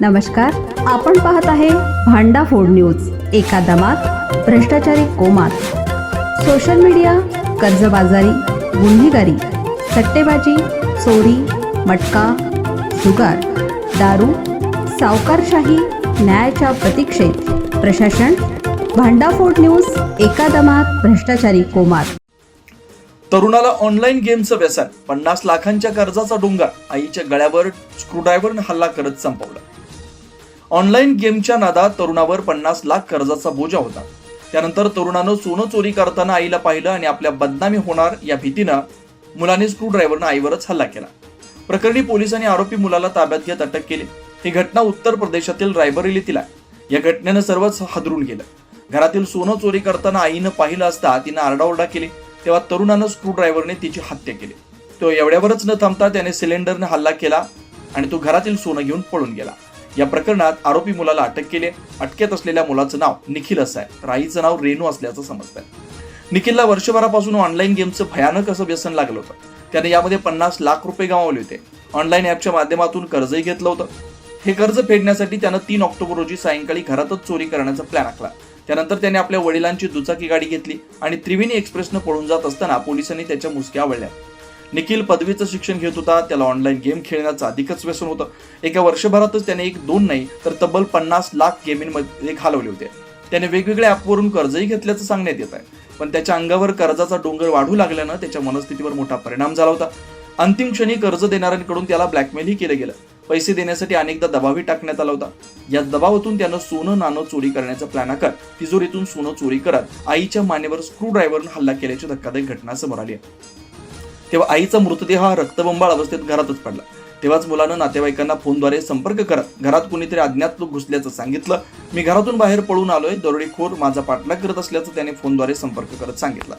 नमस्कार आपण पाहत आहे भांडा फोड न्यूज एका दमात भ्रष्टाचारी कोमात. सोशल मीडिया कर्जबाजारी गुन्हेगारी सट्टेबाजी चोरी मटका जुगार दारू सावकारशाही न्यायाच्या प्रतीक्षेत. प्रशासन भांडाफोड न्यूज एका दमात भ्रष्टाचारी कोमात. तरुणाला ऑनलाईन गेमचं व्यसन पन्नास लाखांच्या कर्जाचा डोंगर आईच्या गळ्यावर स्क्रूड्रायव्हरनं हल्ला करत संपवला. ऑनलाईन गेमच्या नादात तरुणावर पन्नास लाख कर्जाचा बोजा होता. त्यानंतर तरुणानं सोनं चोरी करताना आईला पाहिलं आणि आपल्या बदनामी होणार या भीतीनं मुलाने स्क्रूड्रायव्हरनं आईवरच हल्ला केला. प्रकरणी पोलिसांनी आरोपी मुलाला ताब्यात घेत अटक केली. ही घटना उत्तर प्रदेशातील रायबरेलीतील आहे. या घटनेनं सर्वच हादरून गेलं. घरातील सोनं चोरी करताना आईनं पाहिलं असता तिनं आरडाओरडा केली तेव्हा तरुणानं स्क्रूड्रायव्हरने तिची हत्या केली. तो एवढ्यावरच न थांबता त्याने सिलेंडरने हल्ला केला आणि तो घरातील सोनं घेऊन पळून गेला. या प्रकरणात आरोपी मुलाला अटक केली. अटकेत असलेल्या मुलाचं नाव निखिल असं आहे. राईचं नाव रेणू असल्याचं समजतंय. निखिलला वर्षभरापासून ऑनलाईन गेमचं भयानक असं व्यसन लागलं होतं. त्याने यामध्ये पन्नास लाख रुपये गमावले होते. ऑनलाईन ॲपच्या माध्यमातून कर्जही घेतलं होतं. हे कर्ज फेडण्यासाठी त्यानं तीन ऑक्टोबर रोजी सायंकाळी घरातच चोरी करण्याचा प्लॅन आखला. त्यानंतर त्याने आपल्या वडिलांची दुचाकी गाडी घेतली आणि त्रिवेणी एक्सप्रेसनं पळून जात असताना पोलिसांनी त्याच्या मुसक्या आवडल्या निखिल पदवीचं शिक्षण घेत होता. त्याला ऑनलाईन गेम खेळण्याचं अधिकच व्यसन होतं. एका वर्षभरातच त्याने एक दोन नाही तर तब्बल पन्नास लाख गेमिंगमध्ये घालवले होते. त्याने वेगवेगळ्या ॲपवरून कर्जही घेतल्याचं सांगण्यात येत आहे पण त्याच्या अंगावर कर्जाचा डोंगर वाढू लागल्यानं त्याच्या मनस्थितीवर मोठा परिणाम झाला होता. अंतिम क्षणी कर्ज देणाऱ्यांकडून त्याला ब्लॅकमेलही केलं गेलं. पैसे देण्यासाठी अनेकदा दबावही टाकण्यात आला होता. या दबावातून त्यानं सोनं नाणं चोरी करण्याचा प्लॅन आखत तिजोरीतून सोनं चोरी करत आईच्या मानेवर स्क्रू ड्रायव्हरनं हल्ला केल्याची धक्कादायक घटना समोर आली आहे. तेव्हा आईचा मृतदेह हा रक्तबंबाळ अवस्थेत घरातच पडला. तेव्हाच मुलानं नातेवाईकांना फोनद्वारे संपर्क करत घरात कुणीतरी अज्ञात लोक घुसल्याचं सांगितलं. मी घरातून बाहेर पळून आलोय. दरोडेखोर माझा पाठलाग करत असल्याचं त्याने फोनद्वारे संपर्क करत सांगितलं.